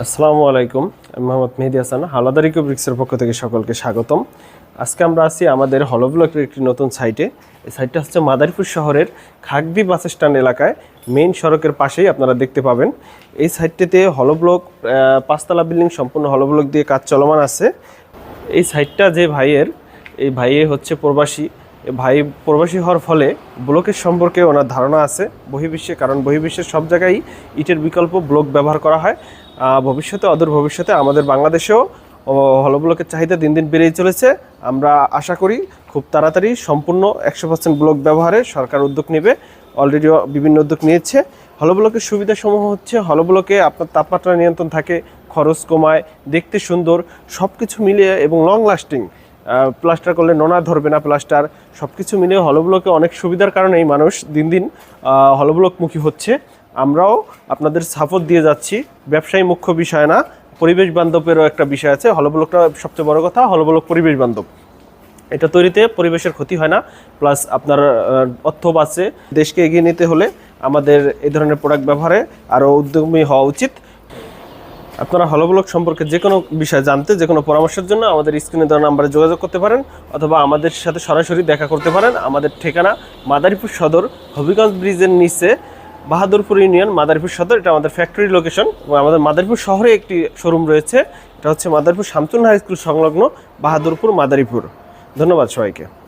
আসসালামু আলাইকুম, আমি মোহাম্মদ মেহেদি হাসান, হালাদার ইকোব্রিক্সের পক্ষ থেকে সকলকে স্বাগতম। আজকে আমরা আছি আমাদের হলব্লকের একটি নতুন সাইটে। এই সাইটটা হচ্ছে মাদারীপুর শহরের খাগদি বাস স্ট্যান্ড এলাকায়, মেইন সড়কের পাশেই আপনারা দেখতে পাবেন। এই সাইটটিতে হলব্লক পাঁচতলা বিল্ডিং, সম্পূর্ণ হলব্লক দিয়ে কাজ চলমান আছে। এই সাইটটা যে ভাইয়ের, এই ভাইয়ে হচ্ছে প্রবাসী। ভাই প্রবাসী হওয়ার ফলে ব্লকের সম্পর্কে ওনার ধারণা আছে, বহির্বিশ্বে, কারণ বহির্বিশ্বের সব জায়গায় ইটের বিকল্প ব্লক ব্যবহার করা হয়। ভবিষ্যতে, অদূর ভবিষ্যতে আমাদের বাংলাদেশেও হল ব্লকের চাহিদা দিন দিন বেড়েই চলেছে। আমরা আশা করি খুব তাড়াতাড়ি সম্পূর্ণ একশো পার্সেন্ট ব্লক ব্যবহারে সরকার উদ্যোগ নেবে। অলরেডি বিভিন্ন উদ্যোগ নিয়েছে। হলব্লকের সুবিধাসমূহ হচ্ছে হলব্লকে আপনার তাপমাত্রা নিয়ন্ত্রণ থাকে, খরচ কমায়, দেখতে সুন্দর সব কিছু মিলিয়ে এবং লং লাস্টিং প্লাস্টার করলে নোনা ধরবে না প্লাস্টার সব কিছু মিলিয়ে হলব্লকে অনেক সুবিধার কারণেই মানুষ দিন দিন হলব্লকমুখী হচ্ছে। আমরাও আপনাদের সাপোর্ট দিয়ে যাচ্ছি। ব্যবসায়ী মুখ্য বিষয় না, পরিবেশ বান্ধবেরও একটা বিষয় আছে। হলবলকটা সবচেয়ে বড় কথা, হলবলক পরিবেশ বান্ধব। এটা তৈরিতে পরিবেশের ক্ষতি হয় না, প্লাস আপনার অর্থ বাঁচে। দেশকে এগিয়ে নিতে হলে আমাদের এই ধরনের প্রোডাক্ট ব্যবহারে আরও উদ্যমী হওয়া উচিত। আপনারা হলব্লক সম্পর্কে যে কোনো বিষয় জানতে, যে কোনো পরামর্শের জন্য আমাদের স্ক্রিনে দেওয়া নাম্বারে যোগাযোগ করতে পারেন, অথবা আমাদের সাথে সরাসরি দেখা করতে পারেন। আমাদের ঠিকানা মাদারীপুর সদর হবিগঞ্জ ব্রিজের নিচে। বাহাদুরপুর ইউনিয়ন, মাদারীপুর সদর, এটা আমাদের ফ্যাক্টরি লোকেশন এবং আমাদের মাদারীপুর শহরে একটি শোরুম রয়েছে। এটা হচ্ছে মাদারীপুর শামচুন হাই স্কুল সংলগ্ন বাহাদুরপুর মাদারীপুর। ধন্যবাদ সবাইকে।